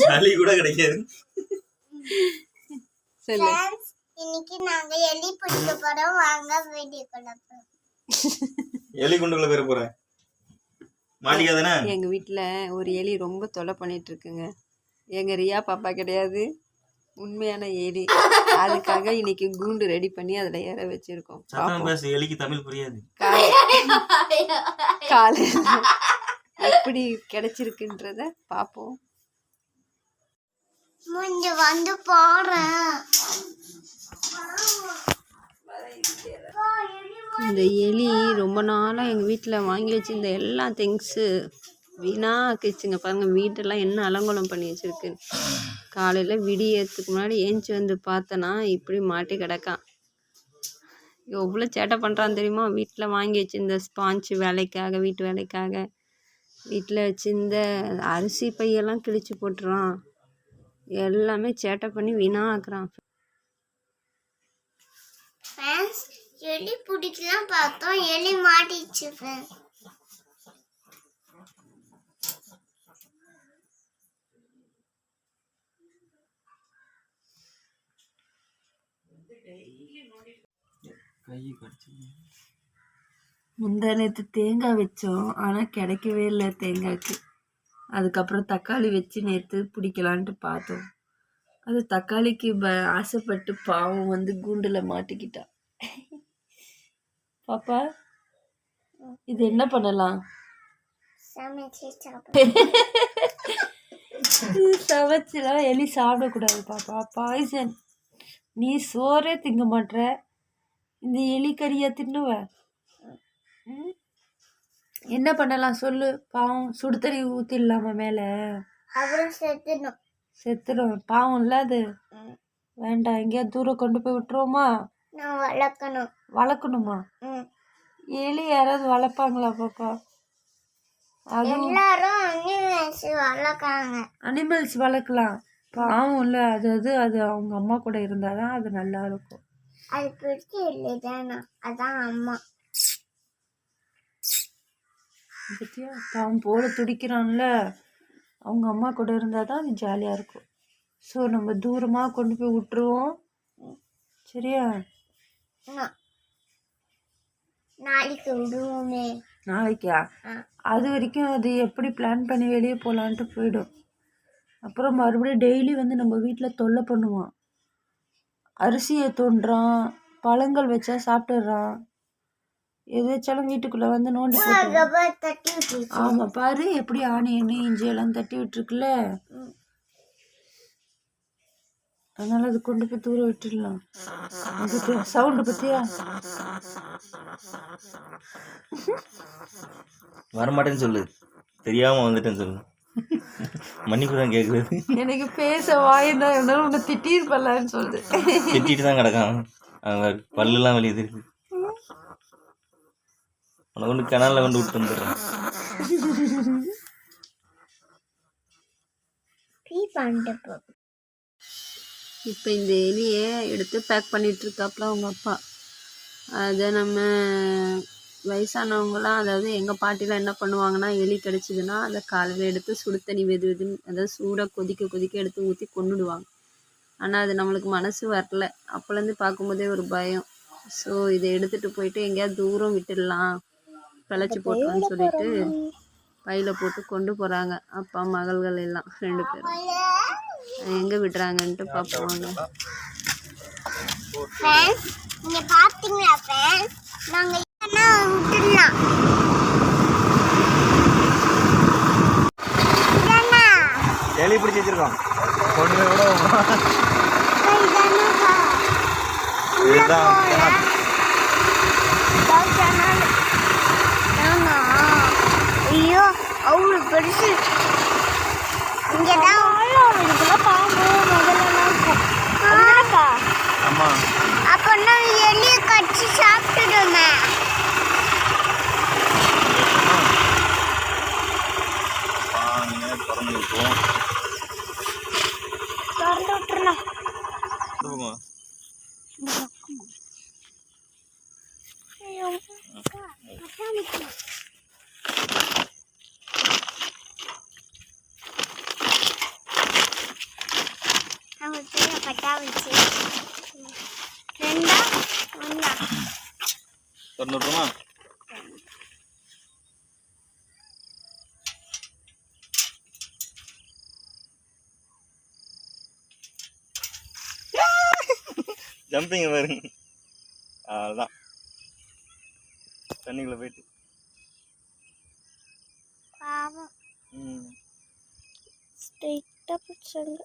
சளி கூட கிடைக்காது. இன்னைக்கு நாங்க எலி பிடிக்க போறோம். வாங்க வீடியோ போறோம் எலி குண்டுக்குள்ள போயிட போறேன் மாட்டிக்காதானே எங்க வீட்ல ஒரு எலி ரொம்ப தொலை பண்ணிட்டு இருக்குங்க. எங்க ரியா பாப்பா கிடையாது. உண்மையான எலி. அதுக்காக இன்னைக்கு கூண்டு ரெடி பண்ணி அதுல ஏற வச்சிருக்கோம். எலிக்கு தமிழ் புரியாது. காலையில் எப்படி கிடைச்சிருக்குன்றத பார்ப்போம் இங்க வந்து பாறேன் இந்த எலி ரொம்ப நாளாக எங்கள் வீட்டில் வாங்கி வச்சிருந்த எல்லா திங்ஸு வீணாக்கிச்சுங்க பாருங்கள் வீட்டெல்லாம் என்ன அலங்கோலம் பண்ணி வச்சிருக்கு. காலையில் விடியறதுக்கு முன்னாடி ஏஞ்சி வந்து பார்த்தனா இப்படி மாட்டி கிடக்கான் எவ்வளோ சேட்டை பண்ணுறான் தெரியுமா? வீட்டில் வாங்கி வச்சிருந்த ஸ்பாஞ்சு வேலைக்காக வீட்டு வேலைக்காக. வீட்டில் வச்சிருந்த அரிசி பையெல்லாம் கிழிச்சு போட்டுறான். எல்லாமே சேட்டை பண்ணி வீணாக ஆக்குறான் ஃப்ரெண்ட்ஸ் எலி பிடிக்கலாம் பார்த்தோம். எலி மாட்டிச்சு கடிச்சு முந்தா நேற்று தேங்காய் வச்சோம். ஆனால் கிடைக்கவே இல்லை தேங்காய்க்கு. அதுக்கப்புறம் தக்காளி வச்சு நேற்று பிடிக்கலான்ட்டு பார்த்தோம். அது தக்காளிக்கு ப ஆசைப்பட்டு பாவம் வந்து கூண்டில் மாட்டிக்கிட்டா. பாப்பா இது என்ன பண்ணலாம்? சமைச்சுலாம் எலி சாப்பிடக்கூடாது பாப்பா. பாய்சன் நீ சோறே திங்க மாட்ற. இந்த எலி கறியை தின்னுவ? ம்? என்ன பண்ணலாம் சொல்லு? பாவம் சுடு தண்ணி மேலே? அப்புறம் செத்துடும் செத்துடும். பாவம் இல்லை அது. வேண்டாம் எங்கேயா தூரம் கொண்டு போய் விட்டுருவோமா? நான் வளர்க்கணும். வளர்க்கணுமா. எலி யாராவது வளர்ப்பாங்களா பாப்பா? எல்லாரும் அனிமல்ஸ் வளர்க்குறாங்க. அனிமல்ஸ் வளர்க்கலாம். பாவம் இல்லை. அது அது அது அவங்க அம்மா கூட இருந்தால் தான் அது நல்லா இருக்கும். அது பிடிச்ச இல்லை தானே? அதான் அம்மா. பத்தியா? பாவம் போல துடிக்கிறான்ல. அவங்க அம்மா கூட இருந்தால் தான் அது ஜாலியாக இருக்கும். ஸோ நம்ம தூரமாக கொண்டு போய் விட்டுருவோம். சரியா? நாளைக்கு விடுவோமே. நாளைக்கா. அது வரைக்கும் அது எப்படி பிளான் பண்ணி வெளியே போகலான்ட்டு போயிடும். அப்புறம் மறுபடியும் டெய்லி வந்து நம்ம வீட்டில் தொல்லை பண்ணுவான். அரிசியை தோன்றான் பழங்கள் வச்சா சாப்பிட்டுடுறான் எது வச்சாலும் வீட்டுக்குள்ளே வந்து நோண்டி ஆமாம் பாரு எப்படி ஆனியன் இஞ்சி எல்லாம் தட்டி விட்டுருக்குல்ல. அதனால அது கொண்டு போய் தூர விட்டுடலாம். சவுண்டு பத்தியா? வரமாட்டேன்னு சொல்லு. தெரியாம வந்துட்டேன்னு சொல்லு. மன்னிப்பு தான் கேட்குறது எனக்கு பேச வாயின்னா இருந்தாலும் உன்னை திட்டிருப்பலான்னு சொல்லுது. திட்டிட்டு தான் கிடக்கான். பல்லுலாம் வெளியே இருக்கு உனக்கு கொண்டு கிணறுல கொண்டு விட்டு வந்துடுறேன். இப்போ இந்த எலியை எடுத்து பேக் பண்ணிட்டு இருக்காப்புல அவங்க அப்பா. அதை நம்ம வயசானவங்களாம் அதாவது எங்கள் பாட்டிலாம் என்ன பண்ணுவாங்கன்னா எலி கடிச்சிதுன்னா அதை காலையில் எடுத்து சுடு தண்ணி வெது வெதுன்னு அதாவது சூடாக கொதிக்க கொதிக்க எடுத்து ஊற்றி கொன்னுடுவாங்க. ஆனால் அது நம்மளுக்கு மனசு வரல. அப்போலேருந்து பார்க்கும்போதே ஒரு பயம். ஸோ இதை எடுத்துகிட்டு போயிட்டு எங்கேயாவது தூரம் விட்டுடலாம். பிழைச்சி போட்டோம்னு சொல்லிட்டு பையில் போட்டு கொண்டு போகிறாங்க அப்பா மகள்கள் எல்லாம் ரெண்டு பேரும். எங்கே விடுறாங்கன்ட்டு பார்ப்போங்க விட்டுடலாம். எலி பிடிச்சி வச்சிருக்கோம். கொண்டு போய் விட இதுதான். ஐயோ அவ்வளோ பெருசு. இங்கதான். பாம்பு முதல்லாம் இருக்கும் ஆமா அப்போ நான் எலியை கடிச்சு சாப்பிட்டுடுமே. திறந்து. ஐயோ பட்டாவச்சு ரெண்டா? ஒன்றா? திறந்து விட்டுருமா ஜம்பிங்க பாருங்க அதான் தண்ணிக்குள்ள போயிட்டு. பாவம். ம். ஸ்ட்ரெயிட்டாக பிடிச்சாங்க